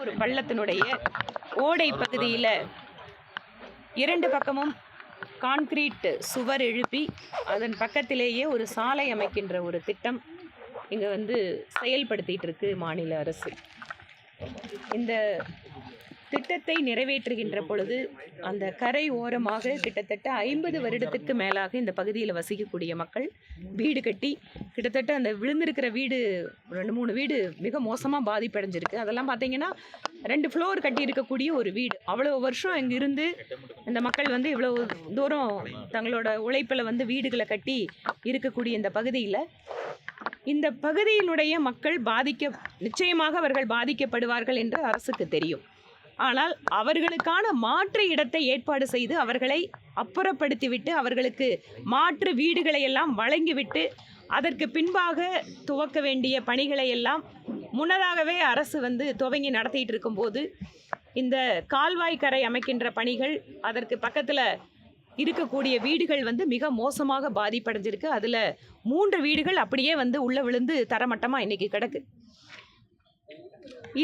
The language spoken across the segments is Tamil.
ஒரு பள்ளத்தினுடைய ஓடை பகுதியில் இரண்டு பக்கமும் கான்கிரீட் சுவர் எழுப்பி அதன் பக்கத்திலேயே ஒரு சாலை அமைக்கின்ற ஒரு திட்டம் இங்கே வந்து செயல்படுத்திகிட்டு இருக்கு மாநில அரசு. இந்த திட்டத்தை நிறைவேற்றுகின்ற பொழுது அந்த கரை ஓரமாக கிட்டத்தட்ட ஐம்பது வருடத்துக்கு மேலாக இந்த பகுதியில் வசிக்கக்கூடிய மக்கள் வீடு கட்டி கிட்டத்தட்ட அந்த விழுந்திருக்கிற வீடு ரெண்டு மூணு வீடு மிக மோசமாக பாதிப்படைஞ்சிருக்கு. அதெல்லாம் பார்த்தீங்கன்னா ரெண்டு ஃப்ளோர் கட்டி இருக்கக்கூடிய ஒரு வீடு. அவ்வளோ வருஷம் இங்கே இருந்து இந்த மக்கள் வந்து இவ்வளோ தூரம் தங்களோட உழைப்பில் வந்து வீடுகளை கட்டி இருக்கக்கூடிய இந்த பகுதியில் இந்த பகுதியினுடைய மக்கள் பாதிக்க நிச்சயமாக அவர்கள் பாதிக்கப்படுவார்கள் என்று அரசுக்கு தெரியும். ஆனால் அவர்களுக்கான மாற்று இடத்தை ஏற்பாடு செய்து அவர்களை அப்புறப்படுத்திவிட்டு அவர்களுக்கு மாற்று வீடுகளை எல்லாம் வழங்கிவிட்டு அதற்கு பின்பாக துவக்க வேண்டிய பணிகளை எல்லாம் முன்னதாகவே அரசு வந்து துவங்கி நடத்திட்டு இருக்கும்போது இந்த கால்வாய் கரை அமைக்கின்ற பணிகள் அதற்கு பக்கத்தில் இருக்கக்கூடிய வீடுகள் வந்து மிக மோசமாக பாதிப்படைஞ்சிருக்கு. அதில் மூன்று வீடுகள் அப்படியே வந்து உள்ளே விழுந்து தரமட்டமாக இன்றைக்கி கிடக்கு.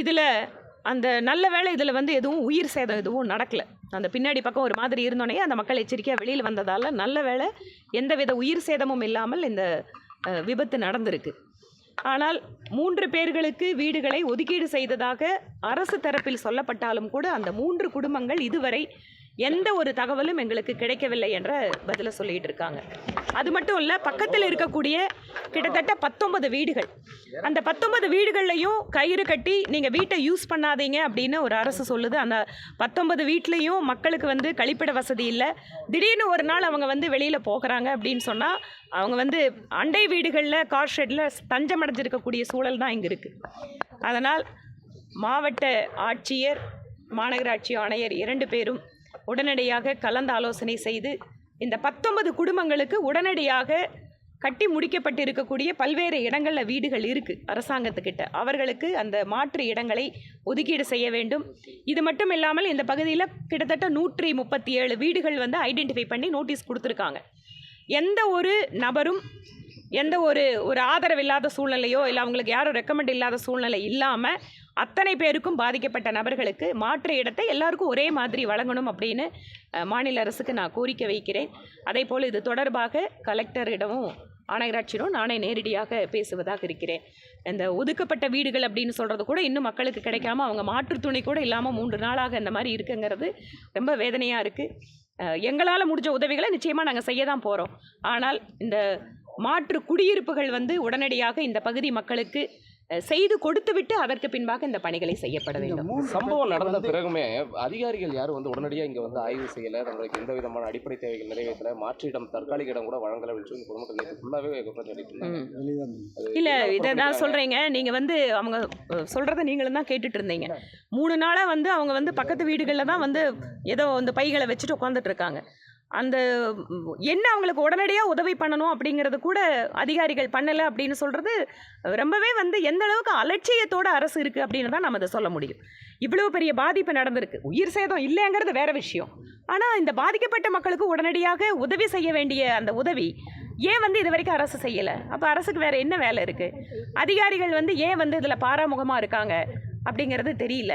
இதில் அந்த நல்ல வேளை இதில் வந்து எதுவும் உயிர் சேதம் எதுவும் நடக்கலை. அந்த பின்னாடி பக்கம் ஒரு மாதிரி இருந்தோடனே அந்த மக்கள் எச்சரிக்கையாக வெளியில் வந்ததால் நல்ல வேலை எந்தவித உயிர் சேதமும் இல்லாமல் இந்த விபத்து நடந்திருக்கு. ஆனால் மூன்று பேர்களுக்கு வீடுகளை ஒதுக்கீடு செய்ததாக அரசு தரப்பில் சொல்லப்பட்டாலும் கூட அந்த மூன்று குடும்பங்கள் இதுவரை எந்த ஒரு தகவலும் எங்களுக்கு கிடைக்கவில்லை என்ற பதிலை சொல்லிட்டு இருக்காங்க. அது மட்டும் இல்லை பக்கத்தில் இருக்கக்கூடிய கிட்டத்தட்ட பத்தொன்பது வீடுகள். அந்த பத்தொன்பது வீடுகள்லையும் கயிறு கட்டி நீங்கள் வீட்டை யூஸ் பண்ணாதீங்க அப்படின்னு ஒரு அரசு சொல்லுது. அந்த பத்தொன்பது வீட்லேயும் மக்களுக்கு வந்து கழிப்பிட வசதி இல்லை. திடீர்னு ஒரு நாள் அவங்க வந்து வெளியில் போகிறாங்க அப்படின்னு சொன்னால் அவங்க வந்து அண்டை வீடுகளில் கார் ஷெட்டில் தஞ்சமடைஞ்சிருக்கக்கூடிய சூழல் தான் இங்கே இருக்குது அதனால் மாவட்ட ஆட்சியர் மாநகராட்சி ஆணையர் இரண்டு பேரும் உடனடியாக கலந்தாலோசனை செய்து இந்த பத்தொன்பது குடும்பங்களுக்கு உடனடியாக கட்டி முடிக்கப்பட்டிருக்கக்கூடிய பல்வேறு இடங்களில் வீடுகள் இருக்குது அரசாங்கத்துக்கிட்ட. அவர்களுக்கு அந்த மாற்று இடங்களை ஒதுக்கீடு செய்ய வேண்டும். இது மட்டும் இல்லாமல் இந்த பகுதியில் கிட்டத்தட்ட நூற்றி முப்பத்தி ஏழு வீடுகள் வந்து ஐடென்டிஃபை பண்ணி நோட்டீஸ் கொடுத்துருக்காங்க. எந்த ஒரு நபரும் எந்த ஒரு ஒரு ஆதரவு இல்லாத சூழ்நிலையோ இல்லை அவங்களுக்கு யாரும் ரெக்கமெண்ட் இல்லாத சூழ்நிலை இல்லாமல் அத்தனை பேருக்கும் பாதிக்கப்பட்ட நபர்களுக்கு மாற்று இடத்தை எல்லாருக்கும் ஒரே மாதிரி வழங்கணும் அப்படின்னு மாநில அரசுக்கு நான் கோரிக்கை வைக்கிறேன். அதே போல் இது தொடர்பாக கலெக்டரிடமும் ஆணையராட்சியிடம் நானே நேரடியாக பேசுவதாக இருக்கிறேன். இந்த ஒதுக்கப்பட்ட வீடுகள் அப்படின்னு சொல்கிறது கூட இன்னும் மக்களுக்கு கிடைக்காம அவங்க மாற்று துணை கூட இல்லாமல் மூன்று நாளாக இந்த மாதிரி இருக்குங்கிறது ரொம்ப வேதனையாக இருக்குது எங்களால் முடிஞ்ச உதவிகளை நிச்சயமாக நாங்கள் செய்ய தான் போகிறோம் ஆனால் இந்த மாற்று குடியிருப்புகள் வந்து உடனடியாக இந்த பகுதி மக்களுக்கு செய்து கொடுத்துவிட்டு அதற்கு பின்பாக இந்த பணிகளை செய்யப்பட வேண்டும். சம்பவம் நடந்த பிறகுமே அதிகாரிகள் யாரும் வந்து உடனடியாக இங்கே வந்து ஆய்வு செய்யலை. தங்களுக்கு எந்த விதமான அடிப்படை தேவைகள் நிறைவேற்றல. மாற்றிடம் தற்காலிக இடம் கூட வழங்கலை அப்படின்னு சொல்லி பொதுமக்கள் நேற்று ஃபுல்லாகவே குற்றம் சொல்லிட்டு இல்லை இதை நான் புறக்கணிக்கிறாங்க? சொல்கிறேங்க நீங்கள் வந்து அவங்க சொல்கிறத நீங்களும் தான் கேட்டுட்டு இருந்தீங்க மூணு நாளாக வந்து அவங்க வந்து பக்கத்து வீடுகளில் தான் வந்து ஏதோ அந்த பைகளை வச்சுட்டு உட்காந்துட்டு இருக்காங்க. அந்த என்ன அவங்களுக்கு உடனடியாக உதவி பண்ணணும் அப்படிங்கிறது கூட அதிகாரிகள் பண்ணலை அப்படின்னு சொல்கிறது ரொம்பவே வந்து எந்த அளவுக்கு அலட்சியத்தோட அரசு இருக்குது அப்படின்னு தான் நம்ம அதை சொல்ல முடியும். இவ்வளோ பெரிய பாதிப்பு நடந்திருக்கு. உயிர் சேதம் இல்லைங்கிறது வேற விஷயம். ஆனால் இந்த பாதிக்கப்பட்ட மக்களுக்கு உடனடியாக உதவி செய்ய வேண்டிய அந்த உதவி ஏன் வந்து இது வரைக்கும் அரசு செய்யலை? அப்போ அரசுக்கு வேறு என்ன வேலை இருக்குது அதிகாரிகள் வந்து ஏன் வந்து இதில் பாராமுகமாக இருக்காங்க அப்படிங்கிறது தெரியல.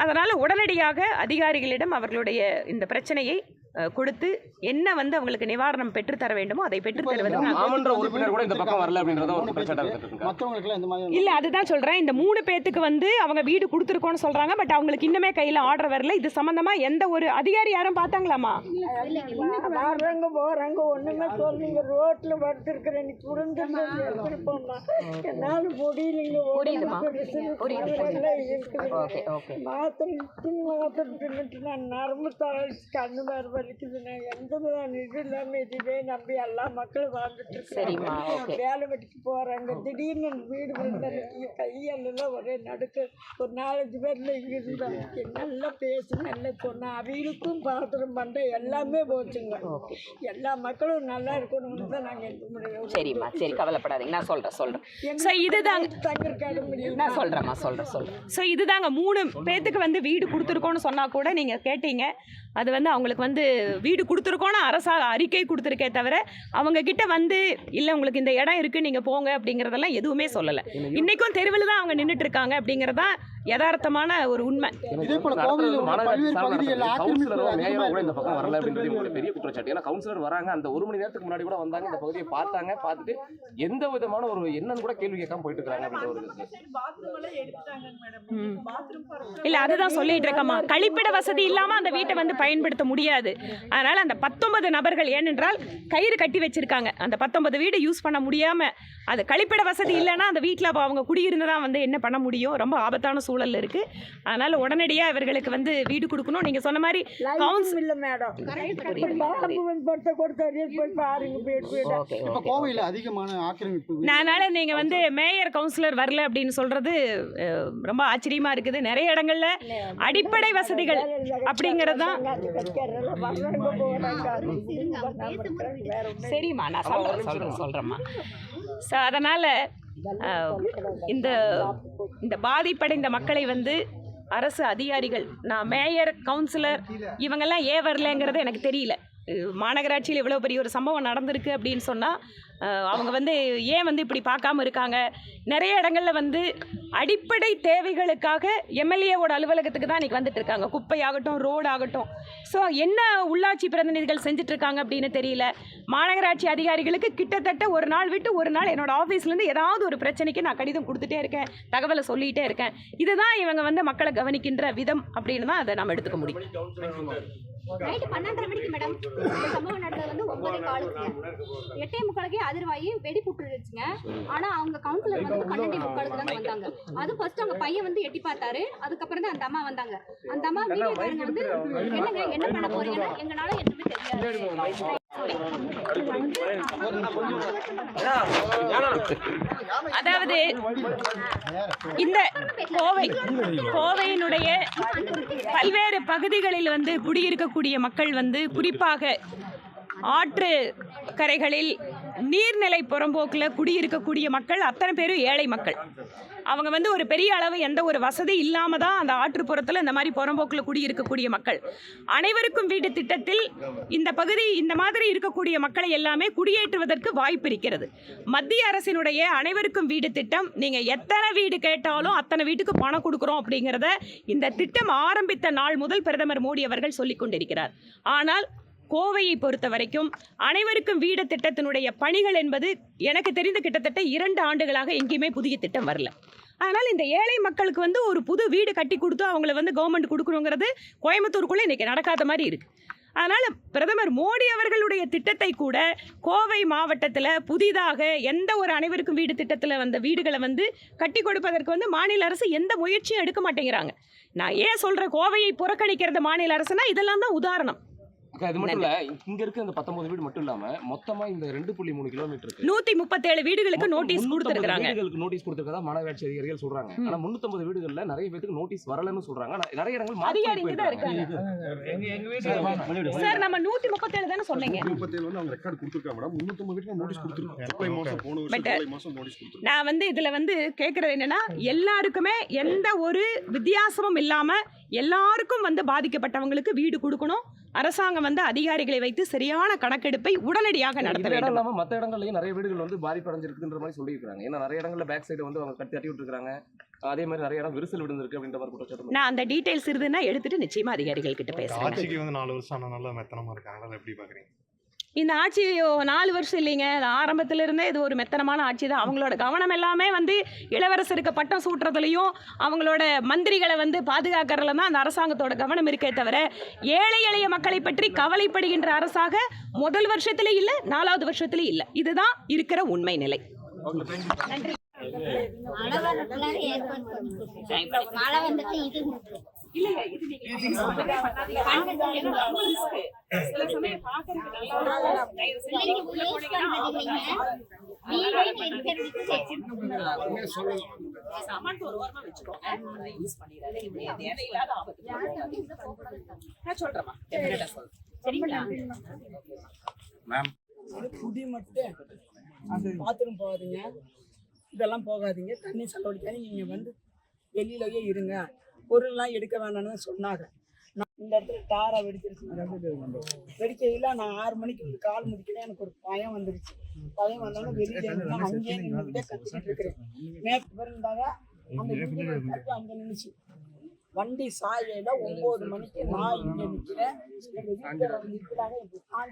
அதனால் உடனடியாக அதிகாரிகளிடம் அவர்களுடைய இந்த பிரச்சனையை கொடுத்து என்ன வந்து அவங்களுக்கு நிவாரணம் பெற்றுத்தர வேண்டுமோ அதை பெற்றுத்தருவது இல்லை அதுதான் சொல்கிறேன் இந்த மூணு பேத்துக்கு வந்து அவங்க வீடு கொடுத்துருக்கோன்னு சொல்கிறாங்க பட் அவங்களுக்கு இன்னுமே கையில் ஆர்டர் வரல. இது சம்மந்தமாக எந்த ஒரு அதிகாரி யாரும் பார்த்தாங்களாமா வர்றவங்க போறாங்க ஒண்ணுமே சொல்லுங்க ரோட்ல படுத்திருக்கிற நீ புரிஞ்சு என்னால முடியலைங்க மாத்திரை மாத்திரை நான் நரம்பு தளர்ச்சி கண்ணு வேறு வலிக்குது நான் எந்த விதமான இது இல்லாம இதுவே நம்பி எல்லா மக்களும் வாழ்ந்துட்டு சரிம்மா, ஓகே. வேலை வெட்டிக்கு போறாங்க. திடீர்னு வீடு விழுந்தன்னைக்கு கையெல்லாம் ஒரே நடுக்க. ஒரு நாலஞ்சு பேர்ல இங்க இருந்தாங்க நல்லா பேசி நல்லா சொன்னா. அவங்களுக்கும் பாத்திரம் பண்ண எல்லாமே போச்சுங்க. எல்லா மக்களும் நல்லா இருக்கணும்னு தான் நாங்க எந்த முடியும் சரிம்மா சரி கவலைப்படாதீங்க. நான் சொல்கிறேன் சொல்கிறேன் ஸோ இதுதாங்க தங்கிருக்காட முடியும்? நான் சொல்கிறேம்மா சொல்கிறேன் சொல்கிறேன் ஸோ இதுதாங்க மூணு பேத்துக்கு வந்து வீடு கொடுத்துருக்கோன்னு சொன்னால் கூட நீங்கள் கேட்டீங்க. அது வந்து அவங்களுக்கு வந்து வீடு கொடுத்துருக்கோன்னு அரசாக அறிக்கை கொடுத்துருக்கே தவிர அவங்க கிட்ட வந்து இல்லை உங்களுக்கு இந்த இடம் இருக்குது நீங்கள் போங்க அப்படிங்கிறதெல்லாம் எதுவுமே சொல்லலை. இன்றைக்கும் தெருவில் தான் அவங்க நின்றுட்டு இருக்காங்க அப்படிங்கிறது தான் யதார்த்தமான ஒரு உண்மை. பெரிய குற்றச்சாட்டு. ஏன்னா கவுன்சிலர் வராங்க அந்த ஒரு மணி நேரத்துக்கு முன்னாடி கூட வந்தாங்க இந்த பகுதியை பார்த்தாங்க பார்த்துட்டு எந்த விதமான ஒரு என்னன்னு கூட கேள்வி கேட்காம போயிட்டு இருக்காங்க இல்லை அதுதான் சொல்லிட்டு இருக்கம்மா. கழிப்பிட வசதி இல்லாமல் அந்த வீட்டை வந்து பயன்படுத்த முடியாது. அதனால் அந்த பத்தொன்பது நபர்கள் ஏனென்றால் கயிறு கட்டி வச்சிருக்காங்க. அந்த பத்தொன்பது வீடு யூஸ் பண்ண முடியாமல் அது கழிப்பிட வசதி இல்லைன்னா அந்த வீட்டில் அவங்க குடியிருந்தா வந்து என்ன பண்ண முடியும்? ரொம்ப ஆபத்தான சூழல். இருக்குது அதனால் உடனடியாக இவர்களுக்கு வந்து வீடு கொடுக்கணும். நீங்கள் சொன்ன மாதிரி இல்லை மேடம் படுத்த கொடுத்த போய் பாருங்க கோவையில் அதிகமான ஆக்கிரமிப்பு அதனால் நீங்கள் வந்து மேயர் கவுன்சிலர் வரல அப்படின்னு சொல்கிறது ரொம்ப ஆச்சரியமாக இருக்குது. நிறைய இடங்கள்ல அடிப்படை வசதிகள் அப்படிங்கிறது தான் சரிம்மா நான் சொல்கிறேன் சொல்கிறேன் சொல்கிறேம்மா ஸோ அதனால் இந்த இந்த பாதிப்படைந்த மக்களை வந்து அரசு அதிகாரிகள் நான் மேயர் கவுன்சிலர் இவங்கெல்லாம் ஏன் வரலங்கிறது எனக்கு தெரியல. மாநகராட்சியில் இவ்வளோ பெரிய ஒரு சம்பவம் நடந்திருக்கு அப்படின்னு சொன்னால் அவங்க வந்து ஏன் வந்து இப்படி பார்க்காம இருக்காங்க? நிறைய இடங்களில் வந்து அடிப்படை தேவைகளுக்காக எம்எல்ஏவோட அலுவலகத்துக்கு தான் இன்றைக்கி வந்துட்டு இருக்காங்க. குப்பையாகட்டும் ரோடு ஆகட்டும் ஸோ என்ன உள்ளாட்சி பிரதிநிதிகள் செஞ்சிட்ருக்காங்க அப்படின்னு தெரியல. மாநகராட்சி அதிகாரிகளுக்கு கிட்டத்தட்ட ஒரு நாள் விட்டு ஒரு நாள் என்னோடய ஆஃபீஸ்லேருந்து ஏதாவது ஒரு பிரச்சனைக்கு நான் கடிதம் கொடுத்துட்டே இருக்கேன். தகவலை சொல்லிகிட்டே இருக்கேன். இதுதான் இவங்க வந்து மக்களை கவனிக்கின்ற விதம் அப்படின்னு தான் அதை நம்ம எடுத்துக்க முடியும். நைட்டு பன்னெண்டரை மணிக்கு மேடம் இந்த சம்பவம் நடந்தது வந்து ஒன்பதே காலுக்குங்க எட்டே முக்காலுக்கே அதிர்வாயி வெடி புட்டுருச்சுங்க ஆனா அவங்க கவுன்சிலர் வந்து பன்னெண்டே முக்காலுக்கு தான் வந்தாங்க. அது ஃபர்ஸ்ட் அவங்க பையன் வந்து எட்டி பார்த்தாரு. அதுக்கப்புறம் தான் அந்த அம்மா வந்தாங்க. அந்த அம்மா வீடியோக்காரங்க வந்து என்னங்க என்ன பண்ண போறீங்கன்னா எங்களால எதுவுமே தெரியாது. அதாவது இந்த கோவை கோவையினுடைய பல்வேறு பகுதிகளில் வந்து குடியிருக்கக்கூடிய மக்கள் வந்து குறிப்பாக ஆற்று கரைகளில் நீர்நிலை புறம்போக்கில் குடியிருக்கக்கூடிய மக்கள் அத்தனை பேரும் ஏழை மக்கள். அவங்க வந்து ஒரு பெரிய அளவு எந்த ஒரு வசதி இல்லாமல் தான் அந்த ஆற்றுப்புறத்தில் இந்த மாதிரி புறம்போக்கில் குடியிருக்கக்கூடிய மக்கள். அனைவருக்கும் வீடு திட்டத்தில் இந்த பகுதி இந்த மாதிரி இருக்கக்கூடிய மக்களை எல்லாமே குடியேற்றுவதற்கு வாய்ப்பு இருக்கிறது. மத்திய அரசினுடைய அனைவருக்கும் வீடு திட்டம் நீங்கள் எத்தனை வீடு கேட்டாலும் அத்தனை வீட்டுக்கு பணம் கொடுக்குறோம் அப்படிங்கிறத இந்த திட்டம் ஆரம்பித்த நாள் முதல் பிரதமர் மோடி அவர்கள் சொல்லிக் கொண்டிருக்கிறார். ஆனால் கோவையை பொறுத்த வரைக்கும் அனைவருக்கும் வீடு திட்டத்தினுடைய பணிகள் என்பது எனக்கு தெரிந்த கிட்டத்தட்ட இரண்டு ஆண்டுகளாக எங்கேயுமே புதிய திட்டம் வரல. அதனால் இந்த ஏழை மக்களுக்கு வந்து ஒரு புது வீடு கட்டி கொடுத்து அவங்கள வந்து கவர்மெண்ட் கொடுக்கணுங்கிறது கோயம்புத்தூருக்குள்ளே இன்றைக்கி நடக்காத மாதிரி இருக்குது அதனால் பிரதமர் மோடி அவர்களுடைய திட்டத்தை கூட கோவை மாவட்டத்தில் புதிதாக எந்த ஒரு அனைவருக்கும் வீடு திட்டத்தில் வந்த வீடுகளை வந்து கட்டி கொடுப்பதற்கு வந்து மாநில அரசு எந்த முயற்சியும் எடுக்க மாட்டேங்கிறாங்க. நான் ஏன் சொல்கிறேன் கோவையை புறக்கணிக்கிறது மாநில அரசுனா இதெல்லாம் தான் உதாரணம். இது மட்டும் இல்ல இங்க இருக்க இந்த பத்தொன்பது வீடு மட்டும் இல்லாம மொத்தமா இந்த ரெண்டு புள்ளி மூணு கிலோமீட்டருக்கு நூற்றி முப்பத்தேழு வீடுகளுக்கு நோட்டீஸ் 350 கொடுத்துருக்குறாங்க. வீடுகளுக்கு நோட்டீஸ் கொடுத்திருக்கதா மாநகராட்சி அதிகாரிகள் சொல்றாங்க. ஆனா 350 வீடுகள்ல நிறைய பேருக்கு நோட்டீஸ் வரலன்னு சொல்றாங்க. நிறைய இடங்கள் சார் நம்ம நூற்றி முப்பத்தேழு தானே சொன்னீங்க? முப்பத்தேழு வந்து அவங்க ரெக்கார்ட் கொடுத்துருக்காங்க மேடம். முன்னூத்தம்பது வீட்டுக்கு நோட்டீஸ் கொடுத்துருக்காங்க ஜூலை மாசம் போன வருஷம் மாசம் நோட்டீஸ் கொடுத்துருக்காங்க நான் வந்து இதில் வந்து கேட்குறது என்னன்னா எல்லாருக்குமே எந்த ஒரு வித்தியாசமும் இல்லாமல் எல்லாருக்கும் வந்து பாதிக்கப்பட்டவங்களுக்கு வீடு கொடுக்கணும். அரசாங்கம் வந்து அதிகாரிகளை வைத்து சரியான கணக்கெடுப்பை உடனடியாக நடத்த வேண்டும். இல்லாம மத்த இடங்கள்லயும் நிறைய வீடுகள் வந்து பாதிப்பு அடைஞ்சிருக்குன்ற மாதிரி சொல்லியிருக்காங்க ஏன்னா நிறைய இடங்கள்ல பேக் சைடு வந்து அவங்க கட்டி தட்டி விட்டுருக்காங்க அதே மாதிரி நிறைய இடம் விரிசல் விழுந்திருக்கு அப்படின்ற மாதிரி குற்றச்சாட்டு நான் அந்த டீட்டெயில்ஸ் இருதுன்னா எடுத்துட்டு நிச்சயமா அதிகாரிகள் கிட்ட பேசுறேன். ஆட்சிக்கு வந்து நாலு வருஷம் ஆனா நல்லா மெத்தனமா இருக்காங்க அதை எப்படி பாக்குறீங்க? இந்த ஆட்சி ஓ, நாலு வருஷம் இல்லைங்க. ஆரம்பத்தில் இருந்தே இது ஒரு மெத்தனமான ஆட்சி தான். அவங்களோட கவனம் எல்லாமே வந்து இளவரசருக்கு பட்டம் சூட்டுறதுலையும் அவங்களோட மந்திரிகளை வந்து பாதுகாக்கிறதுல தான் அந்த அரசாங்கத்தோட கவனம் இருக்கே தவிர ஏழை எளிய மக்களை பற்றி கவலைப்படுகின்ற அரசாக முதல் வருஷத்திலே இல்லை நாலாவது வருஷத்துல இல்லை. இதுதான் இருக்கிற உண்மை நிலை. மழை வரதுக்குள்ளார ஏற்பாடு பண்ணி மழை வந்துட்டு இது பிள்ளைங்க யூஸ் பண்றது இல்லைங்க வீடே இருக்கிறதுக்கு குடி மட்டும் அந்த பாத்ரூம் போகாதீங்க இதெல்லாம் போகாதீங்க. தண்ணி செலவழிக்காதீங்க நீங்கள் வந்து வெளியிலயே இருங்க. பொருள்லாம் எடுக்க வேணாம்னு சொன்னாங்க. இந்த இடத்துல டாரா வெடிச்சிருச்சு. வெடிக்கையில நான் ஆறு மணிக்கு வந்து கால் முடிக்கிறேன் எனக்கு ஒரு பயம் வந்துருச்சு. பயம் வந்தாலும் வெளியே அங்கேயே நின்றுக்கிட்டே இருக்கிறேன். மேற்கு இருந்தாங்க அந்த அங்கே நின்றுச்சு அங்க வண்டி சாயையில ஒன்பது மணிக்கு நான் இங்க நிக்கிறேன். எங்க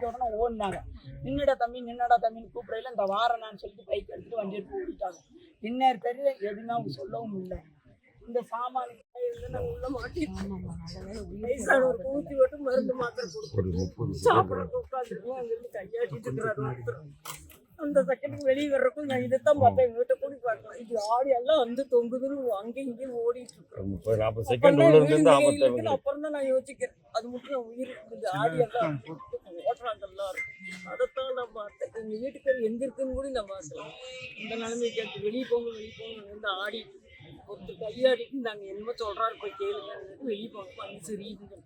உடனே ஓடினாங்க. நின்னடா தம்பி நின்னடா தம்பின்னு கூப்பிடையில இந்த வாரம் நான் சொல்லிட்டு பைக் எடுத்துட்டு வண்டி எடுத்து ஓடிட்டாங்க இன்னொரு தெரியல எதுனா அவங்க சொல்லவும் இல்லை. இந்த சாமான உள்ள மாட்டி வயசானவருக்கு ஊத்தி விட்டு மருந்து மாத்திரை கொடுக்கணும் சாப்பிடறதுக்கு உட்காந்துருக்கோம் அங்கிருந்து கையாட்டிட்டு இருக்கிறாரு. அந்த செகண்டுக்கு வெளியே வர்றதுக்கும் நான் இதைத்தான் பார்த்தேன். எங்க வீட்டை கூடி பார்க்கலாம் இது ஆடி எல்லாம் வந்து தொங்குதுன்னு அங்கேயும் இங்கேயும் ஓடிட்டு இருக்கோம் அப்புறம் செகண்ட் தான் நான் யோசிக்கிறேன். அது மட்டும் என் உயிர் இருக்குது. ஆடி எல்லாம் ஓட்டுறாங்க எல்லாரும் அதைத்தான் நான் பார்த்தேன். எங்க வீட்டுக்காரர் எங்க இருக்குன்னு கூட நான் பார்த்தேன் இந்த நிலைமைக்கு கேட்டு வெளியே போங்க வெளியே போங்க வந்து ஆடி. ஒருத்தர் கையாடிட்டு நாங்கள் என்னமோ சொல்றாரு போய் கேளுங்க. வெளியே பண்ணி சரியுங்க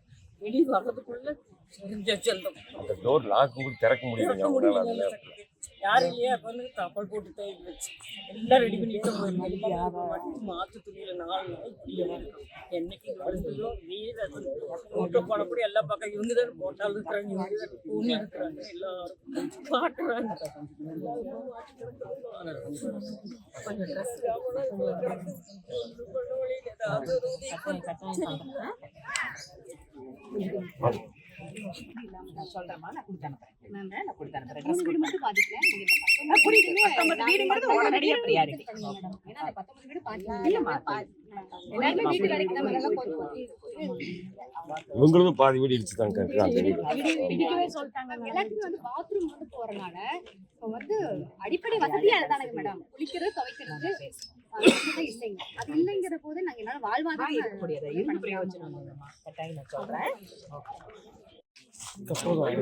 வெளியே வர்றதுக்குள்ள அந்த அந்த டோர் லாக் கூட திறக்க முடியல யாரும் இல்லையா அப்ப வந்து கப்பல் போட்டு இருந்துச்சு. எல்லாம் ரெடி பண்ணிட்டு போயிருந்தோம் மாத்து துணியில நாலு நாள் என்னைக்கு வருஷங்களோ வீடு போட்டோ போனப்படி எல்லா பக்கம் இவங்க தான் போட்டால் இருக்கிறாங்க இவங்க தான் பூனி இருக்கிறாங்க எல்லாரும் பாட்டுறாங்க கொஞ்சம் ட்ரெஸ் ஏதாவது ஒரு உதவி பண்ணுங்க. மூணு வீடு மட்டும் பாதிக்கல நீங்க இந்த பத்தொன்பது புரியுது. வீடுமே பத்தொன்பது வீடுங்கிறது நாங்க உடனடியா வீடு priority. பண்ணீங்க மேடம். ஏன்னா அந்த பத்தொன்பது வீடு பாதிக்கல. எல்லாருமே வீட்டு வேலைக்கு தான் மேடம் போய் இவங்களும் பாதி வீடு இடிச்சு தான் எல்லாத்துக்கும் வந்து பாத்ரூம் வந்து போறனால இப்போ வந்து அடிப்படை வசதியா அதுதானங்க மேடம் குளிக்கிறது துவைக்கிறது இல்லைங்க அது இல்லைங்கிற போது நாங்க என்னால வாழ்வாதாரம் முடியாது இருந்து பிரயோஜனம். கட்டாயம் நான் சொல்றேன் தப்போதான்